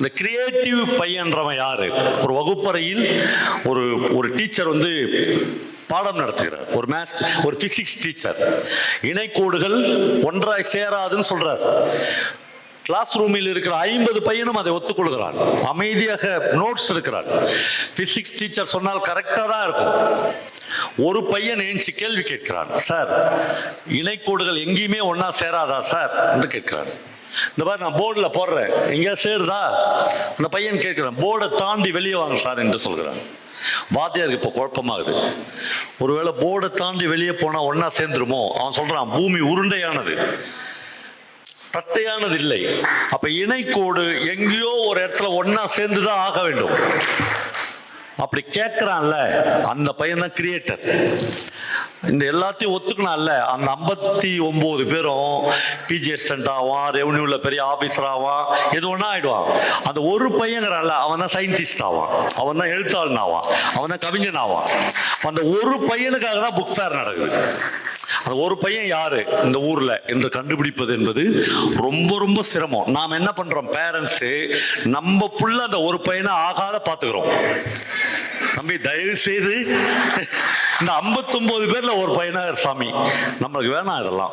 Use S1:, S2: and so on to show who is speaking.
S1: இந்த கிரியேட்டிவ் பையன்றவன் யாரு? ஒரு வகுப்பறையில் ஒரு ஒரு டீச்சர் வந்து பாடம் நடத்துகிறார். ஒரு மேத்ஸ் ஒரு பிசிக்ஸ் டீச்சர் இணைக்கோடுகள் ஒன்றாய் சேராதுன்னு சொல்றார். கிளாஸ் ரூமில் இருக்கிற ஐம்பது பையனும் அதை ஒத்துக்கொள்கிறான். அமைதியாக நோட்ஸ் இருக்கிறான் பிசிக்ஸ் டீச்சர் சொன்னால் கரெக்டாக தான் இருக்கும். ஒரு பையன் எழுந்துச்சு கேள்வி கேட்கிறான். சார் இணைக்கோடுகள் எங்கேயுமே ஒன்றா சேராதா சார்? என்று கேட்கிறான். இந்த மாதிரி நான் போர்டில் போடுறேன். எங்கேயா சேருதா? அந்த பையன் கேட்குறேன் போர்டை தாண்டி வெளியே வாங்க சார் என்று சொல்கிறான். வாத்தியாருக்கு இப்போ குழப்பமாகுது. ஒருவேளை போர்டை தாண்டி வெளியே போனால் ஒன்றா சேர்ந்துருமோ? அவன் சொல்கிறான் பூமி உருண்டையானது. தட்டையானது இல்லை அப்போ இணைக்கோடு எங்கேயோ ஒரு இடத்துல ஒன்றா சேர்ந்து தான் ஆக வேண்டும். அப்படி கேட்குறான்ல அந்த பையன் தான் கிரியேட்டர் இந்த எல்லாத்தையும் ஒத்துக்கணும்ல அந்த ஐம்பத்தி ஒன்பது பேரும் பிஜி அசிஸ்டன்ட் ஆவான் ரெவன்யூல பெரிய ஆபீசர் ஆவான் எது ஒன்றா ஆயிடுவான். அந்த ஒரு பையங்கிறான்ல அவன் தான் சயின்டிஸ்ட் ஆவான். அவன் தான் எழுத்தாளன் ஆவான். அவன் தான் கவிஞன் ஆவான். அந்த ஒரு பையனுக்காக தான் புக் ஃபேர் நடக்குது. அந்த ஒரு பையன் யாரு? இந்த ஊர்ல என்று கண்டுபிடிப்பது என்பது ரொம்ப ரொம்ப சிரமம். நாம் என்ன பண்றோம் பேரண்ட்ஸ் நம்ம புள்ள அந்த ஒரு பையனை ஆகாத பாத்துக்கிறோம். தம்பி தயவு செய்து இந்த 59 பேர்ல ஒரு பையனா சாமி. நம்மளுக்கு வேணாம் இதெல்லாம்.